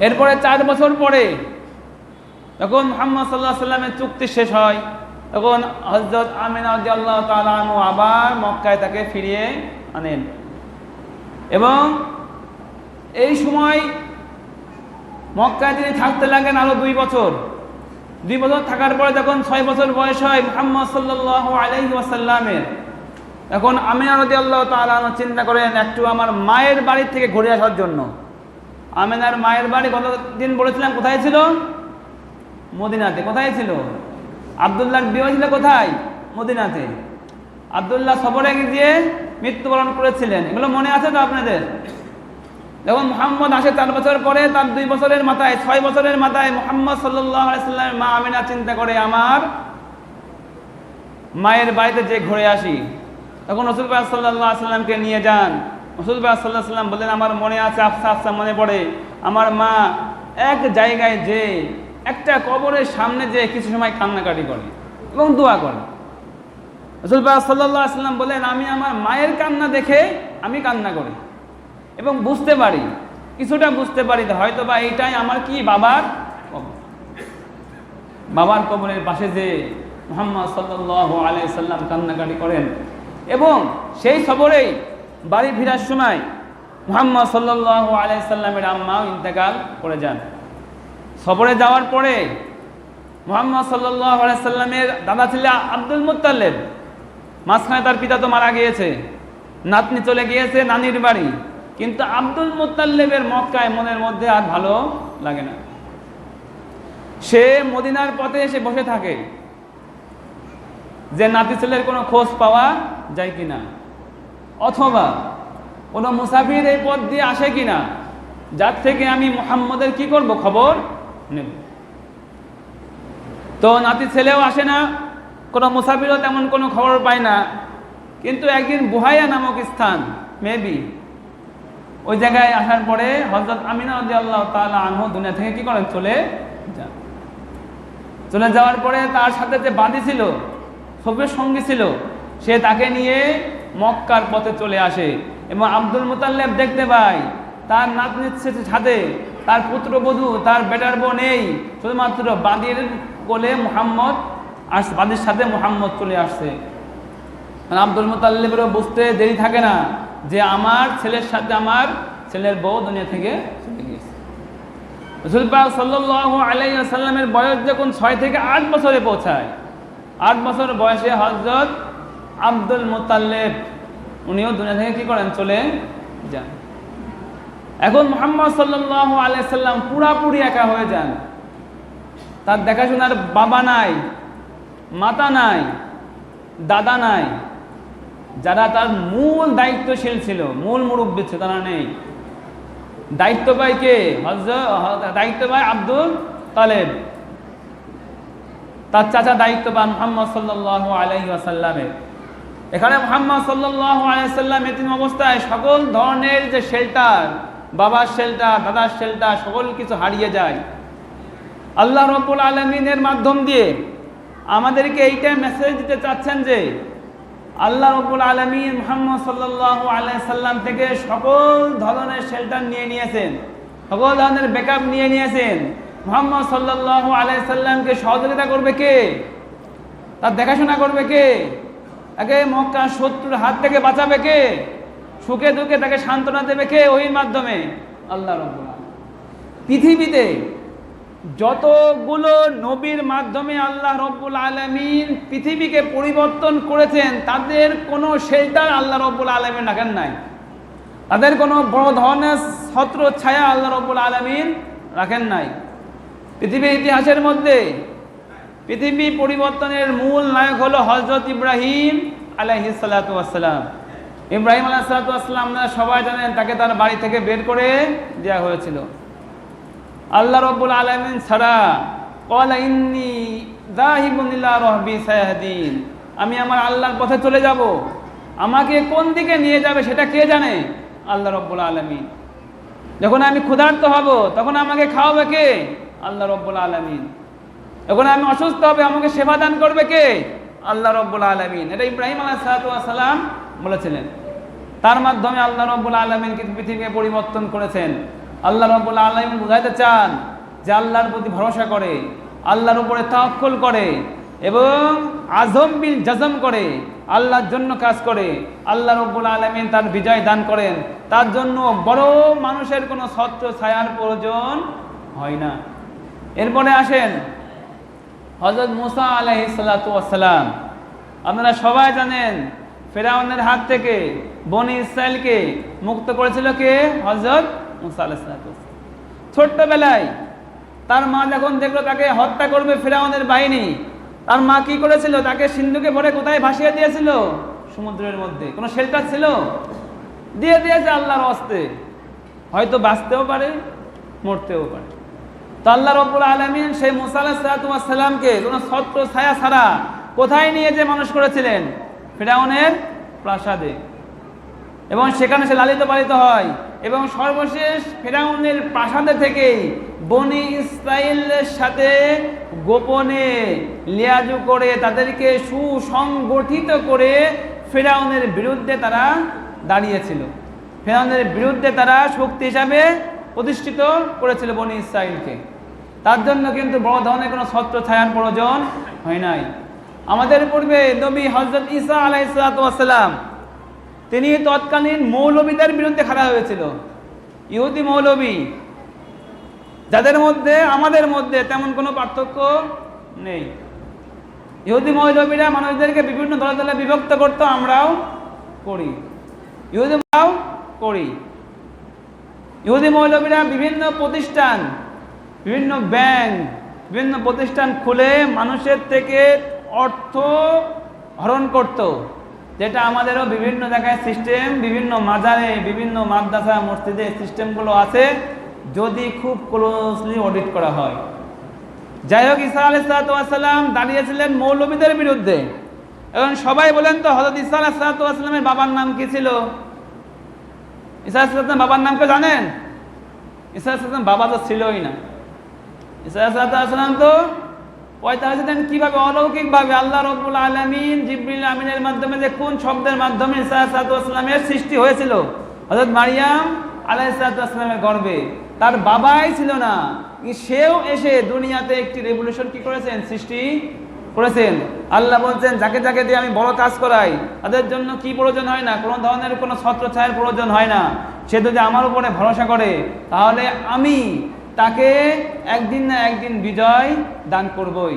এরপরে চার বছর পরে তখন মোহাম্মদ সাল্লাহ সাল্লামের চুক্তি শেষ হয়। তখন হজরত আমিনা আল্লাহ তালু আবার মক্কায় তাকে ফিরিয়ে আনেন। এবং এই সময় মক্কায় তিনি থাকতে লাগেন আরও দুই বছর। দুই বছর থাকার পরে যখন ছয় বছর বয়স হয় মোহাম্মদ সাল্লাহ আলহি এখন আমিনা রদি চিন্তা করেন, একটু আমার মায়ের বাড়ি থেকে ঘুরে আসার জন্য। আমিনার মায়ের বাড়ি গতদিন বলেছিলাম? কোথায় ছিল? মদিনাতে। কোথায় ছিল? আবদুল্লাহর বিয়ে ছিল কোথায়? মদিনাতে। আবদুল্লাহ সফরে গিয়ে মৃত্যুবরণ করেছিলেন। এগুলো মনে আছে তো আপনাদের? যখন মোহাম্মদ আসে চার বছর পরে, তার দুই বছরের মাথায়, ছয় বছরের মাথায় মোহাম্মদ সাল্লামের মা আমিনা চিন্তা করে, আমার মায়ের বাড়িতে যে ঘুরে আসি, তখন রসুল সাল্লাহ সাল্লামকে নিয়ে যান। রসুল ভাই সাল্লাহ সাল্লাম বললেন, আমার মনে আছে, আফসা আফসা মনে পড়ে। আমার মা এক জায়গায় যে একটা কবরের সামনে যে কিছু সময় কান্নাকাটি করে এবং দোয়া করে। রসুল ভাই সাল্লাহ সাল্লাম বলেন আমি আমার মায়ের কান্না দেখে আমি কান্না করি এবং বুঝতে পারি, কিছুটা বুঝতে পারি হয়তো বা এইটাই আমার কি বাবার বাবার কবরের পাশে যে মোহাম্মদ সাল্লাহ আলাই সাল্লাম কান্নাকাটি করেন এবং সেই সবরেই বাড়ি ফেরার সময় মোহাম্মদ সাল্লাহ আলাই সাল্লামের আম্মাও ইন্তেকাল করে যান। সবরে যাওয়ার পরে মোহাম্মদ সাল্লাহ আলাই সাল্লামের দাদা ছিল আব্দুল মুতাল্লেব মাঝখানে তার পিতা তো মারা গিয়েছে, নাতনি চলে গিয়েছে, নানির বাড়ি। কিন্তু আব্দুল মুতাল্লেবের মক্কায় মনের মধ্যে আর ভালো লাগে না। সে মদিনার পথে এসে বসে থাকে যে নাতি ছেলের কোনো খোঁজ পাওয়া যায় কিনা। অথবা কোনো মুসাফির এই পথ দিয়ে আসে কিনা, যার থেকে আমি মোহাম্মদের কি করব খবর নেব। তো নাতি ছেলেও আসে না, কোনো মুসাফিরও তেমন কোনো খবর পায় না। কিন্তু একদিন বুহাইয়া নামক স্থান, মেবি, ওই জায়গায় আসার পরে হজরত আমিনা আল্লাহ তালা আনহু দুনিয়া থেকে কি করেন? চলে যান। চলে যাওয়ার পরে তার সাথে যে বাঁধি ছিল সবের সঙ্গী ছিল, সে তাকে নিয়ে মক্কার পথে চলে আসে। এবং আব্দুল মুতাল্লেব দেখতে পায়, তার নাতনির সাথে তার পুত্রবধূ তার বেটার বোন নেই। শুধুমাত্র বাদির কোলে মোহাম্মদ আস, বাদির সাথে মুহাম্মদ চলে আসছে। মানে আব্দুল মুতাল্লেবেরও বুঝতে দেরি থাকে না যে আমার ছেলের সাথে আমার ছেলের বউ দুনিয়া থেকে চলে গিয়েছে। রসুল পাক সাল্লাহ আলাইসাল্লামের বয়স যখন ছয় থেকে আট বছরে পৌঁছায়, আট বছর বয়সে হজরত আব্দুল মোতাল্লেব। উনিও দুনিয়া থেকে কি করেন? চলে যান। এখন মোহাম্মদ সাল্লাহ আলাইসাল্লাম পুরাপুরি একা হয়ে যান। তার দেখাশোনার বাবা নাই, মাতা নাই, দাদা নাই। যারা তার মূল দায়িত্বশীল ছিল, মূল মুরব্বী ছিল, তারা নেই। দায়িত্ব পায় কে? দায়িত্ব পায় আব্দুল তালেব। তার চাচা দায়িত্ব পান মোহাম্মদ সাল্লাহ আলহি আসাল্লামের এখানে মোহাম্মদ আলাইসাল্লাম এতিম অবস্থায় সকল ধরনের যে শেল্টার, বাবার শেল্টার, দাদার শেল্টার, সকল কিছু হারিয়ে যায়। আল্লাহ রব্বুল আলমিনের মাধ্যম দিয়ে আমাদেরকে এইটাই মেসেজ দিতে চাচ্ছেন যে, আল্লাহ রব্বুল আলমিন মোহাম্মদ সাল্লাহ আলাইসাল্লাম থেকে সকল ধরনের শেল্টার নিয়ে নিয়েছেন, সকল ধরনের ব্যাকআপ নিয়ে নিয়েছেন। মোহাম্মদ সাল্লাহ আলাইসাল্লামকে সহযোগিতা করবে কে? তার দেখাশোনা করবে কে? তাকে মক্কা শত্রুর হাত থেকে বাঁচাবে কে? সুখে দুঃখে তাকে সান্ত্বনা দেবে কে? ওই মাধ্যমে। আল্লাহ রব্বুল পৃথিবীতে যতগুলো নবীর মাধ্যমে আল্লাহ রব্বুল আলমিন পৃথিবীকে পরিবর্তন করেছেন, তাদের কোনো শেল্টার আল্লাহ রব্বুল আলমিন রাখেন নাই। তাদের কোনো বড় ধরনের ছত্র ছায়া আল্লাহ রব্বুল আলমিন রাখেন নাই। পৃথিবীর ইতিহাসের মধ্যে পৃথিবী পরিবর্তনের মূল নায়ক হলো হজরত ইব্রাহিম আলাইহিসালাতাম ইব্রাহিম আলাহ সালাতাম আপনারা সবাই জানেন, তাকে তার বাড়ি থেকে বের করে দেওয়া হয়েছিল। আল্লাহ রব্বুল আলমিন ছাড়া রহবি আমি আমার আল্লাহর পথে চলে যাব। আমাকে কোন দিকে নিয়ে যাবে সেটা কে জানে? আল্লাহ রব্বুল আলমিন। যখন আমি ক্ষুধার্ত হব, তখন আমাকে খাওয়াবে কে? আল্লাহ রব্বুল আলমিন। যখন আমি অসুস্থ হবে, আমাকে সেবা দান করবে কে? আল্লাহ রব্বুল আলমিন। এটা ইব্রাহিম আলাহ সালাম বলেছিলেন। তার মাধ্যমে আল্লাহ রব্বুল আলমিন কিন্তু পৃথিবীকে পরিবর্তন করেছেন। আল্লাহ রব্বুল আলমিন বুঝাইতে চান যে আল্লাহর প্রতি ভরসা করে, আল্লাহর উপরে তাওয়াক্কুল করে এবং আজম বিন জজম করে, আল্লাহর জন্য কাজ করে। আল্লাহ রব্বুল আলমিন তার বিজয় দান করেন। তার জন্য বড় মানুষের কোনো ছত্র ছায়ার প্রয়োজন হয় না। এরপরে আসেন হজরত মুসা আলহি সাল্লাম আপনারা সবাই জানেন ফেরাউনের হাত থেকে বনি ইসরায়েলকে মুক্ত করেছিল কে? হজরত মুসা আলাহ ছোট্টবেলায় তার মা যখন দেখল তাকে হত্যা করবে ফেরাউনের বাহিনী, তার মা কি করেছিল? তাকে সিন্ধুকে ভরে কোথায় ভাসিয়ে দিয়েছিল? সমুদ্রের মধ্যে। কোনো শেল্টার ছিল? দিয়ে দিয়েছে আল্লাহর অস্তে হয়তো বাঁচতেও পারে, মরতেও পারে। তো আল্লাহ রব্বুল আলমিন সেই মুসা আলাহিসাল্লামকে কোনো ছত্র ছায়া ছাড়া কোথায় নিয়ে যে মানুষ করেছিলেন? ফেরাউনের প্রাসাদে। এবং সেখানে সে লালিত পালিত হয়। এবং সর্বশেষ ফেরাউনের প্রাসাদে থেকেই বনি ইসরায়েলের সাথে গোপনে লিয়াজু করে তাদেরকে সুসংগঠিত করে ফেরাউনের বিরুদ্ধে তারা দাঁড়িয়েছিল। ফেরাউনের বিরুদ্ধে তারা শক্তি হিসাবে প্রতিষ্ঠিত করেছিল বনি ইসরায়েলকে তার জন্য কিন্তু বড় ধরনের কোনো ছত্র ছায়ার প্রয়োজন হয় নাই। আমাদের পূর্বে নবী হজরত ইসা আলাইসালাম তিনি তৎকালীন মৌলবীদের বিরুদ্ধে খাড়া হয়েছিল। ইহুদি মৌলবী, যাদের মধ্যে, আমাদের মধ্যে তেমন কোনো পার্থক্য নেই। ইহুদি মৌলবীরা মানুষদেরকে বিভিন্ন দলে দলে বিভক্ত করতো, আমরাও করি। ইহুদিরাও করি। ইহুদি মৌলবীরা বিভিন্ন প্রতিষ্ঠান, বিভিন্ন ব্যাংক, বিভিন্ন প্রতিষ্ঠান খুলে মানুষের থেকে অর্থ হরণ করত। যেটা আমাদেরও বিভিন্ন জায়গায় সিস্টেম বিভিন্ন মাজারে, বিভিন্ন মাদ্রাসা, মসজিদে সিস্টেমগুলো আছে, যদি খুব ক্লোজলি অডিট করা হয়। যাই হোক ইসা আলাইসালাম দাঁড়িয়েছিলেন মৌলবীদের বিরুদ্ধে। এবং সবাই বলেন তো হজরত ইসা আলাইসালামের বাবার নাম কি ছিল? ইসা আলাইসালাম বাবার নাম কে জানেন আলাইসালাম বাবা তো ছিলই না। আলাইসালাম তো পয়তা হয়েছিলেন কীভাবে অলৌকিকভাবে আল্লাহ রব্বুল আলমিন জিব্রিল আমিনের মাধ্যমে যে কোন শব্দের মাধ্যমে ইসা আলাইসালামের সৃষ্টি হয়েছিল? হজরত মারিয়াম আলাইসালামের গর্বে। তার বাবাই ছিল না। সেও এসে দুনিয়াতে একটি রেভলিউশন কি করেছেন? সৃষ্টি করেছেন। আল্লাহ বলছেন, যাকে যাকে দিয়ে আমি বড় কাজ করাই, তাদের জন্য কি প্রয়োজন হয় না? কোনো ধরনের কোনো ছত্র ছায়ের প্রয়োজন হয় না। সে যদি আমার উপরে ভরসা করে, তাহলে আমি তাকে একদিন না একদিন বিজয় দান করবই।